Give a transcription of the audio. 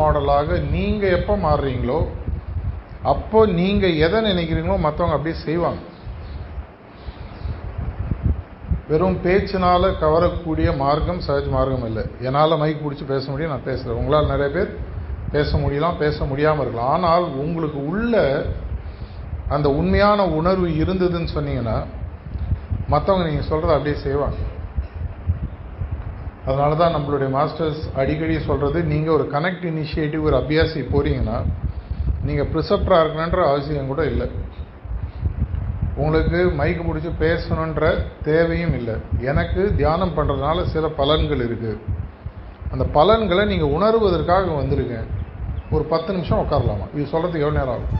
மாடலாக நீங்கள் எப்போ மாறுறீங்களோ அப்போ நீங்கள் எதை நினைக்கிறீங்களோ மற்றவங்க அப்படியே செய்வாங்க. வெறும் பேச்சினால் கவரக்கூடிய மார்க்கம் சகஜ மார்க்கம் இல்லை. என்னால் மைக் பிடிச்சி பேச முடியும் நான் பேசுகிறேன் உங்களால் நிறைய பேர் பேச முடியலாம் பேச முடியாமல் இருக்கலாம். ஆனால் உங்களுக்கு உள்ள அந்த உண்மையான உணர்வு இருந்ததுன்னு சொன்னீங்கன்னா மற்றவங்க நீங்கள் சொல்கிறத அப்படியே செய்வாங்க. அதனால தான் நம்மளுடைய மாஸ்டர்ஸ் அடிக்கடி சொல்கிறது நீங்கள் ஒரு கனெக்ட் இனிஷியேட்டிவ் ஒரு அபியாசி போகிறீங்கன்னா நீங்கள் ப்ரிசப்டராக இருக்கணுன்ற அவசியம் கூட இல்லை. உங்களுக்கு மைக்கு பிடிச்சி பேசணுன்ற தேவையும் இல்லை. எனக்கு தியானம் பண்ணுறதுனால சில பலன்கள் இருக்குது அந்த பலன்களை நீங்கள் உணர்வதற்காக வந்திருக்கேன். ஒரு பத்து நிமிஷம் உட்காரலாமா? இது சொல்கிறதுக்கு எவ்வளோ நேரம் ஆகும்?